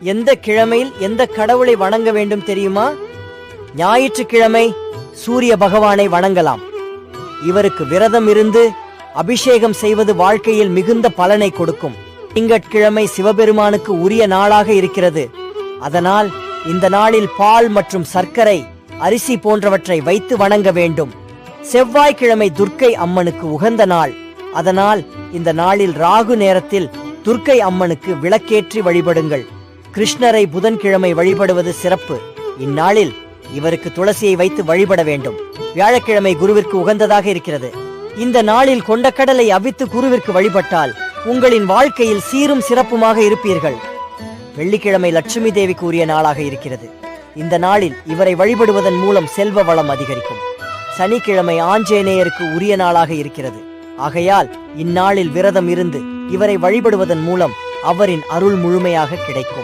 எந்த கிழமையில் எந்த கடவுளை வணங்க வேண்டும் தெரியுமா? ஞாயிற்றுக்கிழமை சூரிய பகவானை வணங்கலாம். இவருக்கு விரதம் இருந்து அபிஷேகம் செய்வது வாழ்க்கையில் மிகுந்த பலனை கொடுக்கும். திங்கட்கிழமை சிவபெருமானுக்கு உரிய நாளாக இருக்கிறது. அதனால் இந்த நாளில் பால் மற்றும் சர்க்கரை அரிசி போன்றவற்றை வைத்து வணங்க வேண்டும். செவ்வாய்க்கிழமை துர்க்கை அம்மனுக்கு உகந்த நாள். அதனால் இந்த நாளில் ராகு நேரத்தில் துர்க்கை அம்மனுக்கு விளக்கேற்றி வழிபடுங்கள். கிருஷ்ணரை புதன்கிழமை வழிபடுவது சிறப்பு. இந்நாளில் இவருக்கு துளசியை வைத்து வழிபட வேண்டும். வியாழக்கிழமை குருவிற்கு உகந்ததாக இருக்கிறது. இந்த நாளில் கொண்டக்கடலை அவித்து குருவிற்கு வழிபட்டால் உங்களின் வாழ்க்கையில் சீரும் சிறப்புமாக இருப்பீர்கள். வெள்ளிக்கிழமை லட்சுமி தேவிக்கு உரிய நாளாக இருக்கிறது. இந்த நாளில் இவரை வழிபடுவதன் மூலம் செல்வ வளம் அதிகரிக்கும். சனிக்கிழமை ஆஞ்சநேயருக்கு உரிய நாளாக இருக்கிறது. ஆகையால் இந்நாளில் விரதம் இருந்து இவரை வழிபடுவதன் மூலம் அவரின் அருள் முழுமையாக கிடைக்கும்.